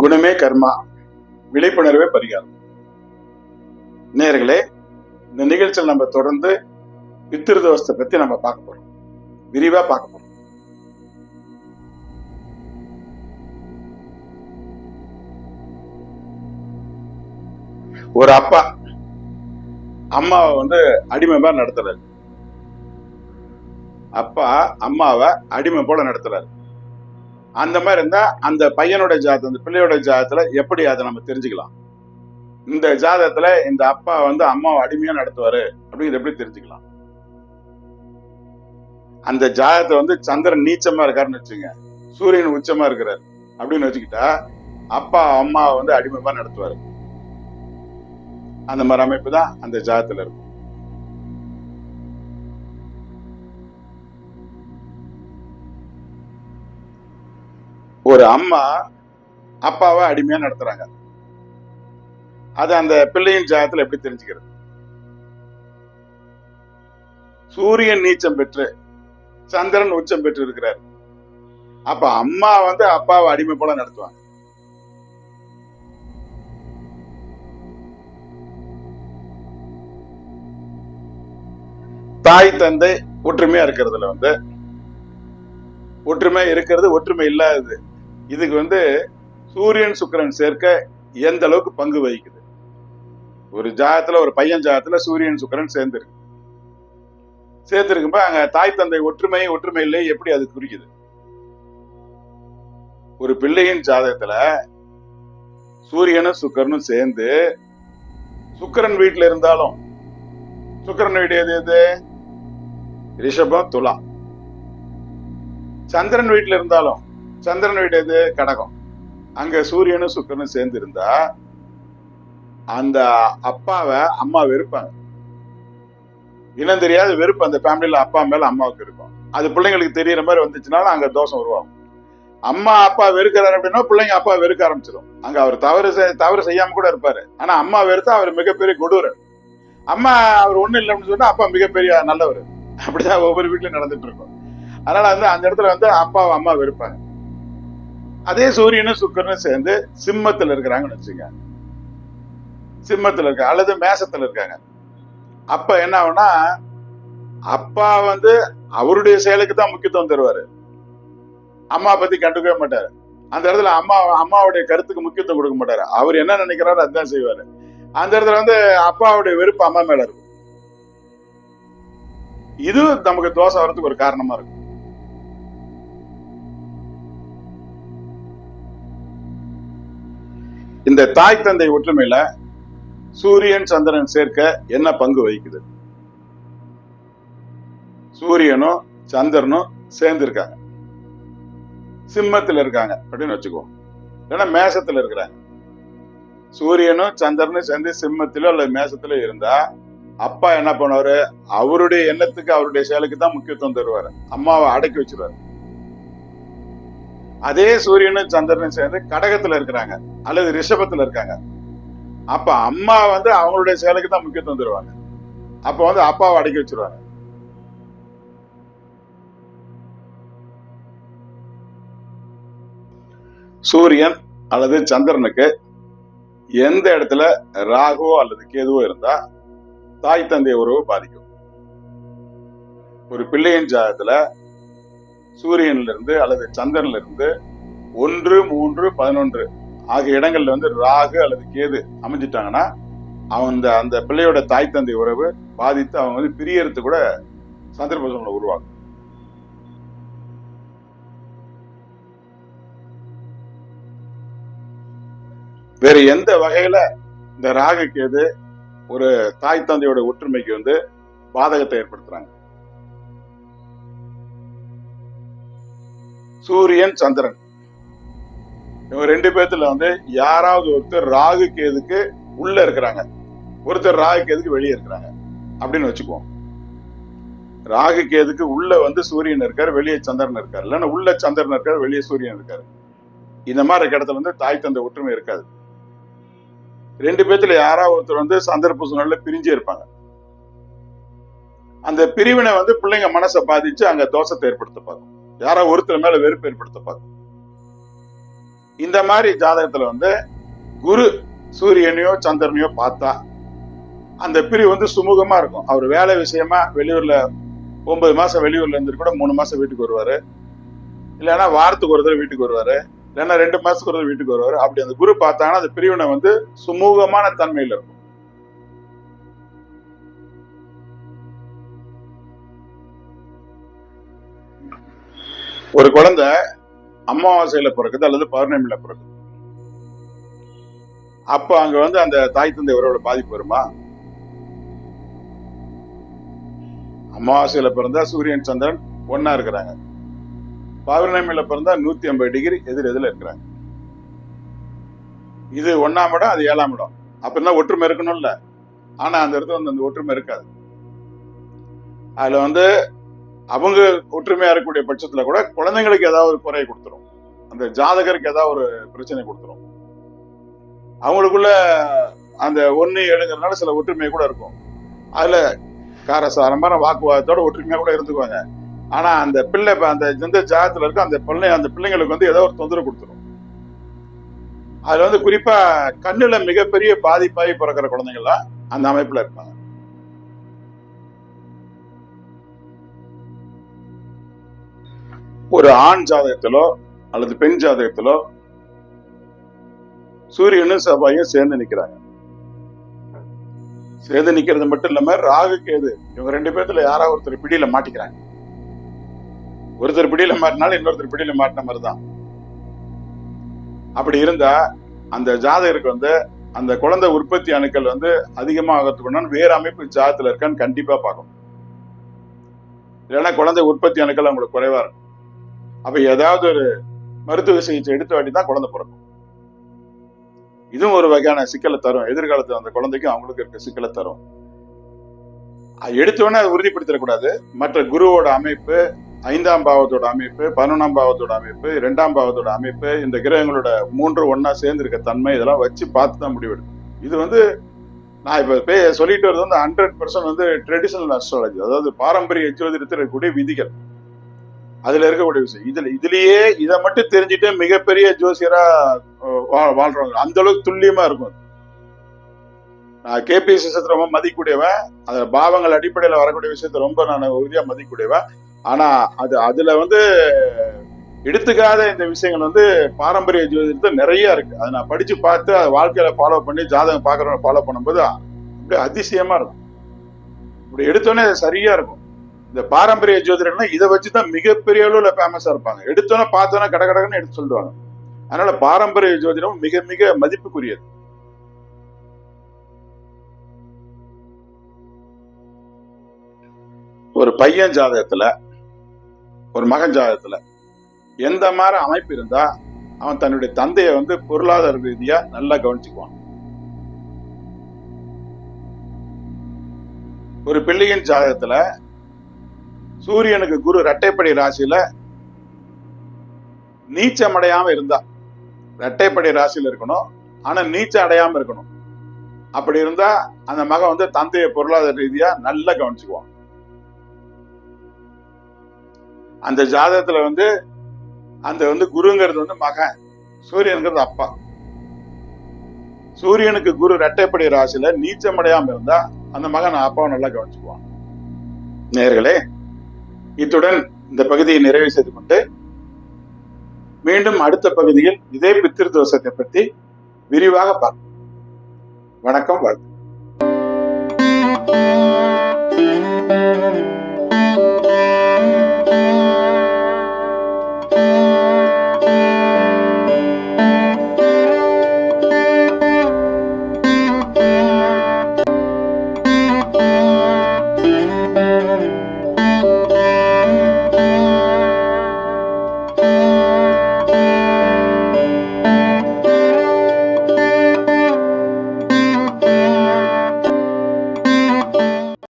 குணமே கர்மா. விழிப்புணர்வே பரிகாரம். நேர்களே இந்த நிகழ்ச்சியில் நம்ம தொடர்ந்து பித்திருதோஷத்தை பத்தி நம்ம பார்க்க போறோம். விரிவா பார்க்க போறோம். ஒரு அப்பா அம்மாவை வந்து அடிமை மாதிரி நடத்துறாரு. அப்பா அம்மாவை அடிமை போல நடத்துறாரு. அந்த மாதிரி இருந்தா அந்த பையனோட ஜாதகம் அந்த பிள்ளையோட ஜாதகத்துல எப்படி அதை நம்ம தெரிஞ்சுக்கலாம்? இந்த ஜாதகத்துல இந்த அப்பா வந்து அம்மாவை அடிமையா நடத்துவாரு அப்படிங்கிறது எப்படி தெரிஞ்சுக்கலாம்? அந்த ஜாதகத்தை வந்து சந்திரன் நீச்சமா இருக்காருன்னு வச்சுங்க சூரியன் உச்சமா இருக்கிறாரு அப்படின்னு வச்சுக்கிட்டா அப்பா அம்மாவை வந்து அடிமைமா நடத்துவாரு. அந்த மாதிரி அமைப்பு தான் அந்த ஜாதத்துல இருக்கும். ஒரு அம்மா அப்பாவை அடிமையா நடத்துறாங்க. அது அந்த பிள்ளையின் ஜாதகத்துல எப்படி தெரிஞ்சுக்கிறது? சூரியன் நீச்சம் பெற்று சந்திரன் உச்சம் பெற்று இருக்கிறார். அப்ப அம்மா வந்து அப்பாவை அடிமை போல நடத்துவாங்க. தாய் தந்தை ஒற்றுமையா இருக்கிறதுல வந்து ஒற்றுமை இருக்கிறது ஒற்றுமை இல்லாதது. இதுக்கு வந்து சூரியன் சுக்கிரன் சேர்க்க எந்த அளவுக்கு பங்கு வகிக்குது? ஒரு ஜாகத்துல ஒரு பையன் ஜாகத்துல சூரியன் சுக்கரன் சேர்ந்திருக்கு. சேர்த்திருக்கும்போ அங்க தாய் தந்தை ஒற்றுமை ஒற்றுமை இல்லை எப்படி அது குறிக்குது ஒரு பிள்ளையின் ஜாதகத்துல சூரியனும் சுக்கரனும் சேர்ந்து சுக்கிரன் வீட்டுல இருந்தாலும் சுக்கிரன் வீடு எது எது? ரிஷபம் துலாம். சந்திரன் வீட்டுல இருந்தாலும் சந்திரன் வீடு கடகம். அங்க சூரியனும் சுக்கரனும் சேர்ந்து இருந்தா அந்த அப்பாவை அம்மா வெறுப்பாங்க. இனம் தெரியாத வெறுப்பு அந்த ஃபேமிலியில அப்பா மேல அம்மாவுக்கு இருக்கும். அது பிள்ளைங்களுக்கு தெரியற மாதிரி வந்துச்சுனாலும் அங்க தோஷம் உருவாகும். அம்மா அப்பா வெறுக்கிறாரு அப்படின்னா பிள்ளைங்க அப்பா வெறுக்க ஆரம்பிச்சிடும் அங்க அவர் தவறு தவறு செய்யாம கூட இருப்பாரு. ஆனா அம்மா வெறுத்தா அவர் மிகப்பெரிய கொடூரர். அம்மா அவர் ஒண்ணு இல்லைன்னு சொன்னா அப்பா மிகப்பெரிய நல்லவர். அப்படிதான் ஒவ்வொரு வீட்லயும் நடந்துட்டு இருக்கும். அதனால வந்து அந்த இடத்துல வந்து அப்பா அம்மா வெறுப்பாங்க. அதே சூரியனும் சுக்கரனும் சேர்ந்து சிம்மத்துல இருக்கிறாங்கன்னு வச்சுங்க சிம்மத்துல இருக்க அல்லது மேசத்துல இருக்காங்க. அப்ப என்ன ஆகும்னா அப்பா வந்து அவருடைய செயலுக்கு தான் முக்கியத்துவம் தருவாரு. அம்மா பத்தி கண்டுக்கவே மாட்டாரு. அந்த இடத்துல அம்மா அம்மாவுடைய கருத்துக்கு முக்கியத்துவம் கொடுக்க மாட்டாரு. அவர் என்ன நினைக்கிறாரோ அதுதான் செய்வாரு. அந்த இடத்துல வந்து அப்பாவுடைய வெறுப்பு அம்மா மேல இருக்கும். இது நமக்கு தோசை வர்றதுக்கு ஒரு காரணமா இருக்கும். இந்த தாய் தந்தை ஒற்றுமையில சூரியன் சந்திரன் சேர்க்க என்ன பங்கு வகிக்குது? சூரியனும் சந்திரனும் சேர்ந்து இருக்காங்க. சிம்மத்துல இருக்காங்க அப்படின்னு வச்சுக்குவோம். இல்லைன்னா மேசத்துல இருக்கிறாங்க. சூரியனும் சந்திரனும் சேர்ந்து சிம்மத்திலோ அல்லது மேசத்திலோ இருந்தா அப்பா என்ன பண்ணுவாரு? அவருடைய எண்ணத்துக்கு அவருடைய செயலுக்கு தான் முக்கியத்துவம் தருவாரு. அம்மாவை அடக்கி வச்சிருவாரு. அதே சூரியனும் சந்திரனும் சேர்ந்து கடகத்துல இருக்கிறாங்க. அல்லது ரிஷபத்துல இருக்காங்க. அப்ப அம்மா வந்து அவங்களுடைய செயலுக்கு தான் முக்கியத்துவம் தருவாங்க. அப்ப வந்து அப்பாவை அடக்கி வச்சிருவாங்க. சூரியன் அல்லது சந்திரனுக்கு எந்த இடத்துல ராகுவோ அல்லது கேதுவோ இருந்தா தாய் தந்தை உறவு பாதிக்கும். ஒரு பிள்ளையின் ஜாதகத்துல சூரியன்ல இருந்து அல்லது சந்திரன்ல இருந்து ஒன்று மூன்று பதினொன்று ஆகிய இடங்கள்ல வந்து ராகு அல்லது கேது அமைஞ்சிட்டாங்கன்னா அவன் அந்த அந்த பிள்ளையோட தாய் தந்தை உறவு பாதித்து அவங்க வந்து பிரியறது கூட சந்தர்ப்ப சூழ்நிலை உருவாகும் வேற எந்த வகையில இந்த ராகு கேது ஒரு தாய் தந்தையோட ஒற்றுமைக்கு வந்து பாதகத்தை ஏற்படுத்துறாங்க? சூரியன் சந்திரன். இவங்க ரெண்டு பேர்த்துல வந்து யாராவது ஒருத்தர் ராகு கேதுக்கு உள்ள இருக்கிறாங்க. ஒருத்தர் ராகு கேதுக்கு வெளியே இருக்கிறாங்க. அப்படின்னு வச்சுக்குவோம். ராகு கேதுக்கு உள்ள வந்து சூரியன் இருக்காரு வெளியே சந்திரன் இருக்காரு. இல்லைன்னா உள்ள சந்திரன் இருக்காரு வெளியே சூரியன் இருக்காரு. இந்த மாதிரி இருக்க இடத்துல வந்து தாய் தந்தை ஒற்றுமை இருக்காது. ரெண்டு பேர்த்துல யாராவது ஒருத்தர் வந்து சந்தர்ப்ப சூழ்நிலை பிரிஞ்சே இருப்பாங்க. அந்த பிரிவினை வந்து பிள்ளைங்க மனசை பாதிச்சு அங்க தோஷத்தை ஏற்படுத்த பார்க்கும். யாரோ ஒருத்தர் மேல வெறுப்பு ஏற்படுத்த பார்க்கும். இந்த மாதிரி ஜாதகத்துல வந்து குரு சூரியனையோ சந்திரனையோ பார்த்தா அந்த பிரிவு வந்து சுமூகமா இருக்கும். அவர் வேலை விஷயமா வெளியூர்ல ஒன்பது மாசம் வெளியூர்ல இருந்து கூட மூணு மாசம் வீட்டுக்கு வருவாரு. இல்லைன்னா வாரத்துக்கு ஒரு தடவை வீட்டுக்கு வருவாரு. இல்லைன்னா ரெண்டு மாசத்துக்கு ஒரு தடவை வீட்டுக்கு வருவாரு. அப்படி அந்த குரு பார்த்தாங்கன்னா அந்த பிரிவினை வந்து சுமூகமான தன்மையில இருக்கும். ஒரு குழந்தை அமாவாசையில பிறக்குது அல்லது பௌர்ணமியில பிறக்குது. அப்ப அங்க வந்து அந்த தாய் தந்தை உறவோட பாதிப்பு வருமா? அமாவாசையில பிறந்தா சூரியன் சந்திரன் ஒன்னா இருக்கிறாங்க. பௌர்ணமியில பிறந்தா நூத்தி ஐம்பது டிகிரி எதிர் எதிர இருக்கிறாங்க. இது ஒன்னாம் இடம் அது ஏழாம் இடம். அப்படின்னா ஒற்றுமை இருக்கணும்ல? ஆனா அந்த இடத்துல வந்து அந்த ஒற்றுமை இருக்காது. அதுல வந்து அவங்க ஒற்றுமையா இருக்கக்கூடிய பட்சத்துல கூட குழந்தைங்களுக்கு ஏதாவது ஒரு குறையை கொடுத்துரும். அந்த ஜாதகருக்கு ஏதாவது ஒரு பிரச்சனை கொடுத்துரும். அவங்களுக்குள்ள அந்த ஒன்னு ஏழுங்கிறதுனால சில ஒற்றுமை கூட இருக்கும். அதுல காரசாரமான வாக்குவாதத்தோட ஒற்றுமையா கூட இருந்துக்குவாங்க. ஆனா அந்த பிள்ளை அந்த எந்த ஜாதத்துல இருக்க அந்த பிள்ளை அந்த பிள்ளைங்களுக்கு வந்து ஏதோ ஒரு தொந்தரவு கொடுத்துரும். அதுல வந்து குறிப்பா கண்ணுல மிகப்பெரிய பாதிப்பாகி பிறக்கிற குழந்தைங்கள்லாம் அந்த அமைப்புல இருப்பாங்க. ஒரு ஆண் ஜாதகத்திலோ அல்லது பெண் ஜாதகத்திலோ சூரியனும் செவ்வாயும் சேர்ந்து நிக்கிறாங்க. சேர்ந்து நிக்கிறது மட்டும் இல்லாம ராகு கேது இவங்க ரெண்டு பேர்த்துல யாராவது ஒருத்தர் பிடியில மாட்டிக்கிறாங்க. ஒருத்தர் பிடியில மாட்டினாலும் இன்னொருத்தர் பிடியில மாட்டின மாதிரி தான் அப்படி இருந்தா அந்த ஜாதகருக்கு வந்து அந்த குழந்தை உற்பத்தி அணுக்கள் வந்து அதிகமாகிறதுக்கு வேற அமைப்பு ஜாதத்துல இருக்கான்னு கண்டிப்பா பார்க்கணும். இல்லைன்னா குழந்தை உற்பத்தி அணுக்கள் அவங்களுக்கு குறைவா இருக்கும். அப்ப ஏதாவது ஒரு மருத்துவ சிகிச்சை எடுத்த வாட்டி தான் குழந்தை பிறக்கும். இதுவும் ஒரு வகையான சிக்கலை தரும். எதிர்காலத்துல அந்த குழந்தைக்கும் அவங்களுக்கு இருக்க சிக்கலை தரும். எடுத்தவொடனே அதை உறுதிப்படுத்திடக்கூடாது மற்ற குருவோட அமைப்பு ஐந்தாம் பாவத்தோட அமைப்பு பதினொன்றாம் பாவத்தோட அமைப்பு இரண்டாம் பாவத்தோட அமைப்பு இந்த கிரகங்களோட மூன்று ஒன்னா சேர்ந்து இருக்க தன்மை இதெல்லாம் வச்சு பார்த்து தான் முடிவெடுக்கும். இது வந்து நான் இப்ப பே சொல்லிட்டு வரது வந்து ஹண்ட்ரட் பர்சன்ட் வந்து ட்ரெடிஷனல் அஸ்ட்ராலஜி அதாவது பாரம்பரிய ஜோதிடத்தில் இருக்கக்கூடிய விதிகள். அதுல இருக்கக்கூடிய விஷயம். இதுல இதுலயே இதை மட்டும் தெரிஞ்சுட்டு மிகப்பெரிய ஜோசியரா வாழ்றவங்க. அந்த அளவுக்கு துல்லியமா இருக்கும். நான் கேபி சிசத்தை ரொம்ப மதிக்கக்கூடியவன் அந்த பாவங்கள் அடிப்படையில வரக்கூடிய விஷயத்த ரொம்ப நான் உறுதியா மதிக்கக்கூடியவன். ஆனா அது அதுல வந்து எடுத்துக்காத இந்த விஷயங்கள் வந்து பாரம்பரிய ஜோதிடத்துல நிறைய இருக்கு. அதை நான் படிச்சு பார்த்து அதை வாழ்க்கையில ஃபாலோ பண்ணி ஜாதகம் பாக்குறவங்க ஃபாலோ பண்ணும்போது அப்படியே அதிசயமா இருக்கும். இப்படி எடுத்தோன்னே அது சரியா இருக்கும். இந்த பாரம்பரிய ஜோதிடம்னா இதை வச்சுதான் மிகப்பெரிய அளவுல ஃபேமஸா இருப்பாங்க. எடுத்தோன்னா பார்த்தோன்னா கட கடகன்னு எடுத்து சொல்லுவாங்க. அதனால பாரம்பரிய ஜோதிடம் மிக மிக மதிப்புக்குரியது. ஒரு பையன் ஜாதகத்துல ஒரு மகன் ஜாதகத்துல எந்த மாதிரி அமைப்பு இருந்தா அவன் தன்னுடைய தந்தையை வந்து பொருளாதார ரீதியா நல்லா கவனிச்சுக்குவான். ஒரு பிள்ளையின் ஜாதகத்துல சூரியனுக்கு குரு இரட்டைப்படி ராசியில நீச்சம் அடையாம இருந்தா இரட்டைப்படை ராசியில இருக்கணும். ஆனா நீச்சம் அடையாம இருக்கணும். அப்படி இருந்தா அந்த மகன் வந்து தந்தையை பொருளாதார ரீதியா நல்லா கவனிச்சுக்குவான். அந்த ஜாதகத்துல வந்து அந்த வந்து குருங்கிறது வந்து மகன் சூரியனுங்கிறது அப்பா. சூரியனுக்கு குரு இரட்டைப்படி ராசியில நீச்சம் அடையாம இருந்தா அந்த மகன் அப்பாவை நல்லா கவனிச்சுக்குவான். நேர்களே இத்துடன் இந்த பகுதியை நிறைவு செய்து கொண்டு மீண்டும் அடுத்த பகுதியில் இதே பித்திரு தோஷத்தை பற்றி விரிவாக பார்ப்போம். வணக்கம் வாழ்த்து